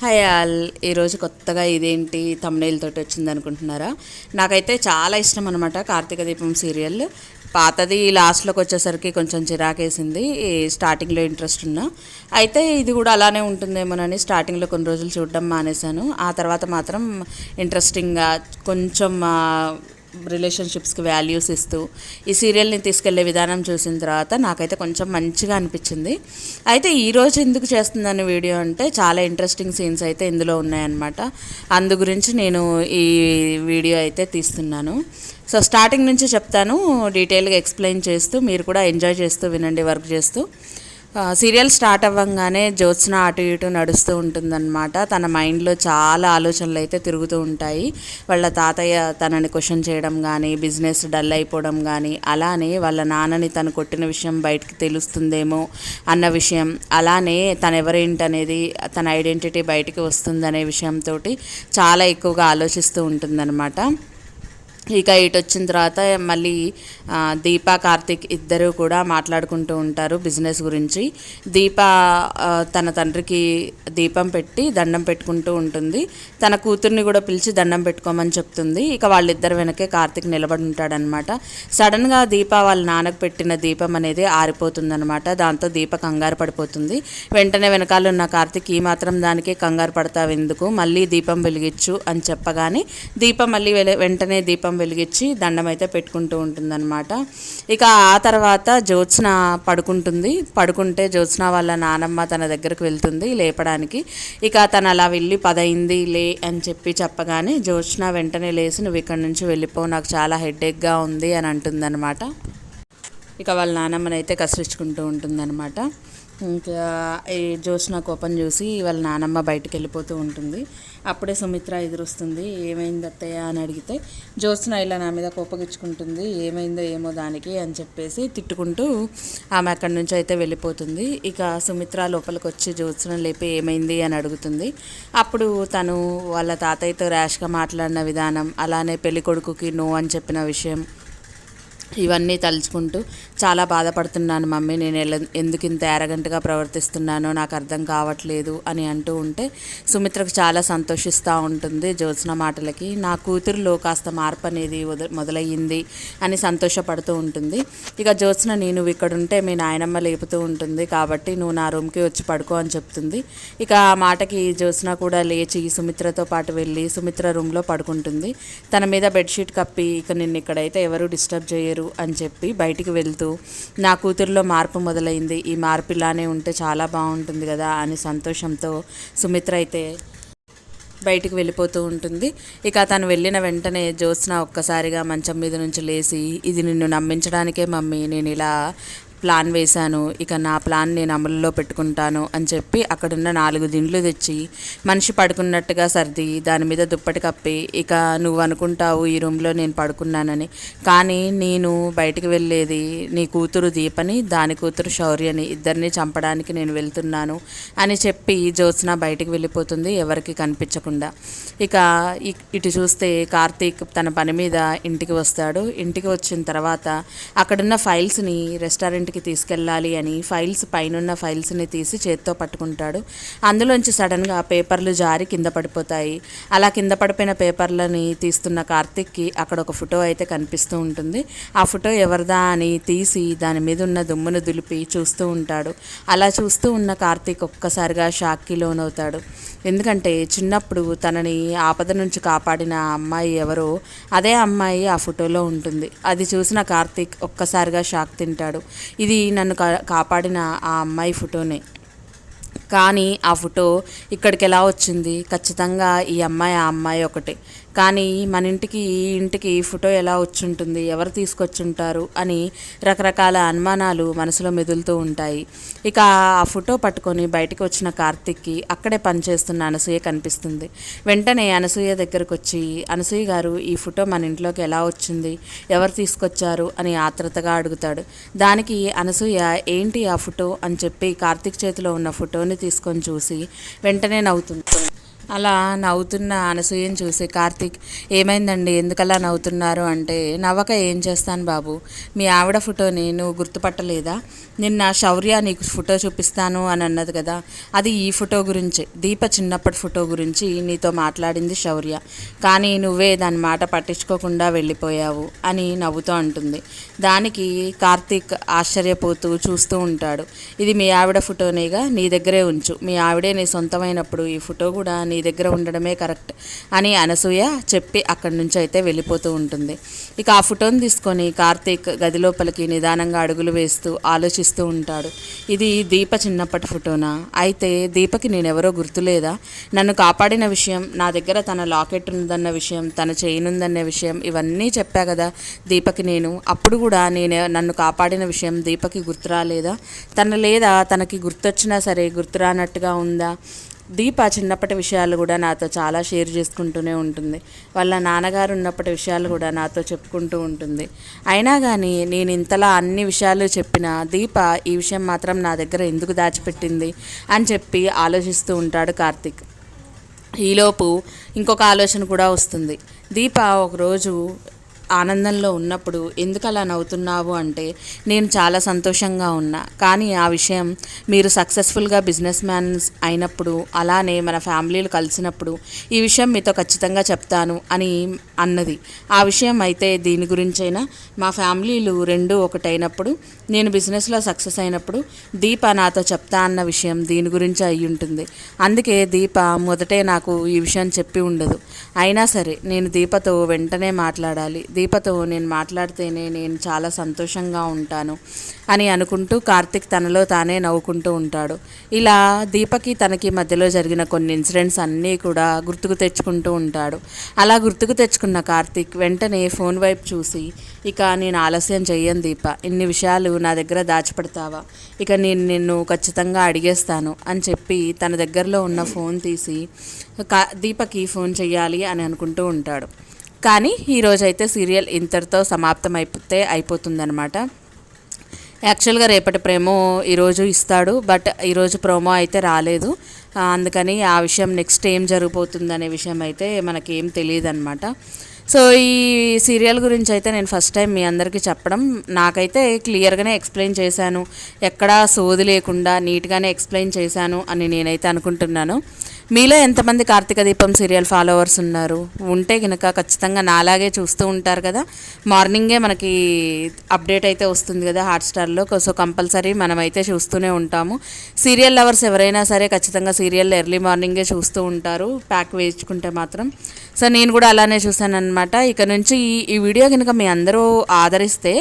Hi all. ఈరోజు కొత్తగా ఇదేంటి తమ్నేల్ తోటి వచ్చింది అనుకుంటున్నారా? నాకైతే చాలా ఇష్టం అనమాట కార్తీక దీపం సీరియల్. పాతది లాస్ట్లోకి వచ్చేసరికి కొంచెం చిరాకేసింది స్టార్టింగ్లో ఇంట్రెస్ట్ ఉన్నా. అయితే ఇది కూడా అలానే ఉంటుందేమోనని స్టార్టింగ్లో కొన్ని రోజులు చూడడం మానేశాను. ఆ తర్వాత మాత్రం ఇంట్రెస్టింగ్గా కొంచెం రిలేషన్షిప్స్కి వాల్యూస్ ఇస్తూ ఈ సీరియల్ని తీసుకెళ్ళే విధానం చూసిన తర్వాత నాకైతే కొంచెం మంచిగా అనిపించింది. అయితే ఈరోజు ఎందుకు చేస్తుందని వీడియో అంటే చాలా ఇంట్రెస్టింగ్ సీన్స్ అయితే ఇందులో ఉన్నాయన్నమాట. అందు గురించి నేను ఈ వీడియో అయితే తీస్తున్నాను. సో స్టార్టింగ్ నుంచి చెప్తాను డీటెయిల్గా ఎక్స్ప్లెయిన్ చేస్తూ మీరు కూడా ఎంజాయ్ చేస్తూ వినండి వర్క్ చేస్తూ. సీరియల్ స్టార్ట్ అవ్వగానే జ్యోత్స్న అటు ఇటు నడుస్తూ ఉంటుందన్నమాట. తన మైండ్లో చాలా ఆలోచనలు అయితే తిరుగుతూ ఉంటాయి. వాళ్ళ తాతయ్య తనని క్వశ్చన్ చేయడం కానీ బిజినెస్ డల్ అయిపోవడం కానీ అలానే వాళ్ళ నాన్నని తను కొట్టిన విషయం బయటకు తెలుస్తుందేమో అన్న విషయం అలానే తను ఎవరేంటనేది తన ఐడెంటిటీ బయటికి వస్తుందనే విషయంతో చాలా ఎక్కువగా ఆలోచిస్తూ ఉంటుందన్నమాట. ఇక ఇటు వచ్చిన తర్వాత మళ్ళీ దీప కార్తిక్ ఇద్దరు కూడా మాట్లాడుకుంటూ ఉంటారు బిజినెస్ గురించి. దీప తన తండ్రికి దీపం పెట్టి దండం పెట్టుకుంటూ ఉంటుంది. తన కూతుర్ని కూడా పిలిచి దండం పెట్టుకోమని చెప్తుంది. ఇక వాళ్ళిద్దరు వెనకే కార్తిక్ నిలబడి ఉంటాడనమాట సడన్గా దీప వాళ్ళ నాన్నకు పెట్టిన దీపం అనేది ఆరిపోతుందనమాట దాంతో దీప కంగారు పడిపోతుంది. వెంటనే వెనకాల ఉన్న కార్తిక్ ఈ మాత్రం దానికే కంగారు పడతావు ఎందుకు? మళ్ళీ దీపం వెలిగించు అని చెప్పగానే దీపం మళ్ళీ వెంటనే దీపం వెలిగించి దండం అయితే పెట్టుకుంటూ ఉంటుందన్నమాట. ఇక ఆ తర్వాత జ్యోత్స్న పడుకుంటుంది. పడుకుంటే జ్యోత్స్న వాళ్ళ నానమ్మ తన దగ్గరకు వెళ్తుంది లేపడానికి. ఇక తను అలా వెళ్ళి పదయింది లే అని చెప్పి చెప్పగానే జ్యోత్స్న వెంటనే లేచి నువ్వు ఇక్కడ నుంచి వెళ్ళిపో నాకు చాలా హెడేక్గా ఉంది అని అంటుందన్నమాట. ఇక వాళ్ళ నానమ్మని అయితే కసిరించుకుంటూ ఉంటుందన్నమాట. ఇంకా ఈ జ్యోత్స్న కోపం చూసి వాళ్ళ నానమ్మ బయటికి వెళ్ళిపోతూ ఉంటుంది. అప్పుడే సుమిత్ర ఎదురొస్తుంది. ఏమైంది అత్తయ్య? అని అడిగితే జ్యోత్స్న ఇలా నా మీద కోపగించుకుంటుంది ఏమైందో ఏమో దానికి అని చెప్పేసి తిట్టుకుంటూ ఆమె అక్కడి నుంచి అయితే వెళ్ళిపోతుంది. ఇక సుమిత్ర లోపలికి వచ్చి జ్యోత్స్న లేపి ఏమైంది? అని అడుగుతుంది. అప్పుడు తను వాళ్ళ తాతయ్యతో ర్యాష్గా మాట్లాడిన విధానం అలానే పెళ్ళికొడుకుకి నో అని చెప్పిన విషయం ఇవన్నీ తలుచుకుంటూ చాలా బాధపడుతున్నాను మమ్మీ. నేను ఎలా ఎందుకు ఇంత ఎరగంటగా ప్రవర్తిస్తున్నానో నాకు అర్థం కావట్లేదు అని అంటూ ఉంటే సుమిత్రకు చాలా సంతోషిస్తూ ఉంటుంది జ్యోత్స్న మాటలకి. నా కూతురులో కాస్త మార్పు అనేది మొదలయ్యింది అని సంతోషపడుతూ ఉంటుంది. ఇక జ్యోత్స్న నేను ఇక్కడ ఉంటే మీ నాయనమ్మ లేపుతూ ఉంటుంది కాబట్టి నువ్వు నా రూమ్కి వచ్చి పడుకో అని చెప్తుంది. ఇక ఆ మాటకి జ్యోత్స్న కూడా లేచి సుమిత్రతో పాటు వెళ్ళి సుమిత్ర రూమ్లో పడుకుంటుంది. తన మీద బెడ్షీట్ కప్పి ఇక నిన్ను ఇక్కడైతే ఎవరు డిస్టర్బ్ చేయరు. అని చెప్పి బయటికి వెళ్తూ నా కూతురులో మార్పు మొదలైంది. ఈ మార్పు ఇలానే ఉంటే చాలా బాగుంటుంది కదా అని సంతోషంతో సుమిత్ర అయితే బయటికి వెళ్ళిపోతూ ఉంటుంది. ఇక తను వెళ్ళిన వెంటనే జ్యోత్స్న ఒక్కసారిగా మంచం మీద నుంచి లేచి ఇది నిన్ను నమ్మించడానికే మమ్మీ. నేను ఇలా ప్లాన్ వేశాను. ఇక నా ప్లాన్ నేను అమలులో పెట్టుకుంటాను అని చెప్పి అక్కడున్న నాలుగు దిండ్లు తెచ్చి మనిషి పడుకున్నట్టుగా సర్ది దాని మీద దుప్పటి కప్పి ఇక నువ్వు అనుకుంటావు ఈ రూమ్లో నేను పడుకున్నానని. కానీ నేను బయటికి వెళ్ళేది నీ కూతురు దీపని దాని కూతురు శౌర్యని ఇద్దరిని చంపడానికి నేను వెళ్తున్నాను అని చెప్పి జ్యోత్స్న బయటికి వెళ్ళిపోతుంది ఎవరికి కనిపించకుండా. ఇక ఇటు చూస్తే కార్తీక్ తన పని మీద ఇంటికి వస్తాడు. ఇంటికి వచ్చిన తర్వాత అక్కడున్న ఫైల్స్ని రెస్టారెంట్ రెస్టారెంట్కి తీసుకెళ్ళాలి అని ఫైల్స్ పైనున్న ఫైల్స్ని తీసి చేత్తో పట్టుకుంటాడు. అందులోంచి సడన్గా పేపర్లు జారి కింద పడిపోతాయి. అలా కింద పడిపోయిన పేపర్లని తీస్తున్న కార్తిక్కి అక్కడ ఒక ఫోటో అయితే కనిపిస్తూ ఉంటుంది. ఆ ఫోటో ఎవరిదా అని తీసి దాని మీద ఉన్న దుమ్మును దులిపి చూస్తూ ఉంటాడు. అలా చూస్తూ ఉన్న కార్తీక్ ఒక్కసారిగా షాక్కి లోనవుతాడు ఎందుకంటే చిన్నప్పుడు తనని ఆపద నుంచి కాపాడిన అమ్మాయి ఎవరో అదే అమ్మాయి ఆ ఫోటోలో ఉంటుంది. అది చూసిన కార్తీక్ ఒక్కసారిగా షాక్ తింటాడు. ఇది నన్ను కా- కాపాడిన ఆ అమ్మాయి ఫోటోనే. కానీ ఆ ఫోటో ఇక్కడికి ఎలా వచ్చింది? ఖచ్చితంగా ఈ అమ్మాయి ఆ అమ్మాయి ఒకటే. కానీ మన ఇంటికి ఈ ఇంటికి ఈ ఫోటో ఎలా వచ్చుంటుంది? ఎవరు తీసుకొచ్చుంటారు? అని రకరకాల అనుమానాలు మనసులో మెదులుతూ ఉంటాయి. ఇక ఆ ఫోటో పట్టుకొని బయటకు వచ్చిన కార్తిక్కి అక్కడే పనిచేస్తున్న అనసూయ కనిపిస్తుంది. వెంటనే అనసూయ దగ్గరకు వచ్చి అనసూయ గారు ఈ ఫోటో మన ఇంట్లోకి ఎలా వచ్చింది? ఎవరు తీసుకొచ్చారు? అని ఆత్రతగా అడుగుతాడు. దానికి అనసూయ ఏంటి ఆ ఫోటో? అని చెప్పి కార్తిక్ చేతిలో ఉన్న ఫోటోని తీసుకొని చూసి వెంటనే నవ్వుతుంది. అలా నవ్వుతున్న అనసూయను చూసి కార్తీక్ ఏమైందండి? ఎందుకలా నవ్వుతున్నారు? అంటే నవ్వక ఏం చేస్తాను బాబు? మీ ఆవిడ ఫోటోని నువ్వు గుర్తుపట్టలేదా? నిన్న శౌర్య నీకు ఫోటో చూపిస్తాను అని అన్నది కదా అది ఈ ఫోటో గురించి దీప చిన్నప్పటి ఫోటో గురించి నీతో మాట్లాడింది శౌర్య. కానీ నువ్వే దాని మాట పట్టించుకోకుండా వెళ్ళిపోయావు అని నవ్వుతూ అంటుంది. దానికి కార్తీక్ ఆశ్చర్యపోతూ చూస్తూ ఉంటాడు. ఇది మీ ఆవిడ ఫోటోనేగా? నీ దగ్గరే ఉంచు. మీ ఆవిడే నీ సొంతమైనప్పుడు ఈ ఫోటో కూడా నీ దగ్గర ఉండడమే కరెక్ట్ అని అనసూయ చెప్పి అక్కడి నుంచి అయితే వెళ్ళిపోతూ ఉంటుంది. ఇక ఆ ఫోటోని తీసుకొని కార్తీక్ గది లోపలికి నిదానంగా అడుగులు వేస్తూ ఆలోచిస్తూ ఉంటాడు. ఇది దీప చిన్నప్పటి ఫోటోనా? అయితే దీపకి నేనెవరో గుర్తులేదా నన్ను కాపాడిన విషయం నా దగ్గర తన లాకెట్ ఉందన్న విషయం తన చేయనుందన్న విషయం ఇవన్నీ చెప్పా కదా దీపకి నేను. అప్పుడు కూడా నేను నన్ను కాపాడిన విషయం దీపకి గుర్తురాలేదా తన లేదా తనకి గుర్తొచ్చినా సరే గుర్తురానట్టుగా ఉందా? దీప చిన్నప్పటి విషయాలు కూడా నాతో చాలా షేర్ చేసుకుంటూనే ఉంటుంది. వాళ్ళ నాన్నగారు ఉన్నప్పటి విషయాలు కూడా నాతో చెప్పుకుంటూ ఉంటుంది. అయినా కానీ నేను ఇంతలా అన్ని విషయాలు చెప్పినా దీప ఈ విషయం మాత్రం నా దగ్గర ఎందుకు దాచిపెట్టింది అని చెప్పి ఆలోచిస్తూ ఉంటాడు కార్తిక్. ఈలోపు ఇంకొక ఆలోచన కూడా వస్తుంది. దీప ఒకరోజు ఆనందంలో ఉన్నప్పుడు ఎందుకు అలా నవ్వుతున్నావు అంటే నేను చాలా సంతోషంగా ఉన్నా. కానీ ఆ విషయం మీరు సక్సెస్ఫుల్గా బిజినెస్ మ్యాన్స్ అయినప్పుడు అలానే మన ఫ్యామిలీలు కలిసినప్పుడు ఈ విషయం మీతో ఖచ్చితంగా చెప్తాను అని అన్నది. ఆ విషయం అయితే దీని గురించైనా మా ఫ్యామిలీలు రెండు ఒకటైనప్పుడు నేను బిజినెస్లో సక్సెస్ అయినప్పుడు దీప నాతో చెప్తా అన్న విషయం దీని గురించి అయి ఉంటుంది. అందుకే దీప మొదటే నాకు ఈ విషయం చెప్పి ఉండదు. అయినా సరే నేను దీపతో వెంటనే మాట్లాడాలి. దీపతో నేను మాట్లాడితేనే నేను చాలా సంతోషంగా ఉంటాను అని అనుకుంటూ కార్తిక్ తనలో తానే నవ్వుకుంటూ ఉంటాడు. ఇలా దీపకి తనకి మధ్యలో జరిగిన కొన్ని ఇన్సిడెంట్స్ అన్నీ కూడా గుర్తుకు తెచ్చుకుంటూ ఉంటాడు. అలా గుర్తుకు తెచ్చుకున్న కార్తిక్ వెంటనే ఫోన్ వైపు చూసి ఇక నేను ఆలస్యం చెయ్యను దీప ఇన్ని విషయాలు నా దగ్గర దాచిపెడతావా? ఇక నేను నిన్ను ఖచ్చితంగా అడిగేస్తాను అని చెప్పి తన దగ్గరలో ఉన్న ఫోన్ తీసి కా దీపకి ఫోన్ చేయాలి అని అనుకుంటూ ఉంటాడు. కానీ ఈరోజైతే సీరియల్ ఇంతటితో సమాప్తం అయిపోతే అయిపోతుందన్నమాట. యాక్చువల్గా రేపటి ప్రేమో ఈరోజు ఇస్తాడు బట్ ఈరోజు ప్రోమో అయితే రాలేదు. అందుకని ఆ విషయం నెక్స్ట్ ఏం జరిగిపోతుందనే విషయం అయితే మనకేం తెలియదు అనమాట సో ఈ సీరియల్ గురించి అయితే నేను ఫస్ట్ టైం మీ అందరికీ చెప్పడం. నాకైతే క్లియర్గానే ఎక్స్ప్లెయిన్ చేశాను. ఎక్కడా సోది లేకుండా నీట్గానే ఎక్స్ప్లెయిన్ చేశాను అని నేనైతే అనుకుంటున్నాను. మీలో ఎంతమంది కార్తీక దీపం సీరియల్ ఫాలోవర్స్ ఉన్నారు? ఉంటే కనుక ఖచ్చితంగా నాలాగే చూస్తూ ఉంటారు కదా. మార్నింగే మనకి అప్డేట్ అయితే వస్తుంది కదా హాట్స్టార్లో సో కంపల్సరీ మనమైతే చూస్తూనే ఉంటాము. సీరియల్ లవర్స్ ఎవరైనా సరే ఖచ్చితంగా సీరియల్ ఎర్లీ మార్నింగే చూస్తూ ఉంటారు. ప్యాక్ వేయించుకుంటే మాత్రం. సో నేను కూడా అలానే చూశాను అనమాట ఇక నుంచి ఈ వీడియో కనుక మీ అందరూ ఆదరిస్తే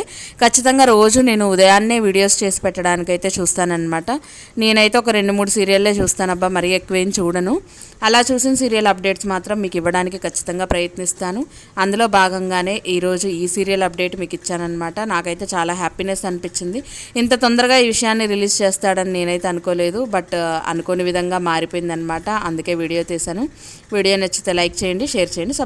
ఖచ్చితంగా రోజు నేను ఉదయాన్నే వీడియోస్ చేసి పెట్టడానికైతే చూస్తానన్నమాట. నేనైతే ఒక రెండు మూడు సీరియల్లే చూస్తానబ్బా మరీ ఎక్కువేం చూడను. అలా చూసిన సీరియల్ అప్డేట్స్ మాత్రం మీకు ఇవ్వడానికి ఖచ్చితంగా ప్రయత్నిస్తాను. అందులో భాగంగానే ఈరోజు ఈ సీరియల్ అప్డేట్ మీకు ఇచ్చానమాట నాకైతే చాలా హ్యాపీనెస్ అనిపించింది. ఇంత తొందరగా ఈ విషయాన్ని రిలీజ్ చేస్తాడని నేనైతే అనుకోలేదు. బట్ అనుకోని విధంగా మారిపోయిందనమాట అందుకే వీడియో తీశాను. వీడియో నచ్చితే లైక్ చేయండి షేర్ చేయండి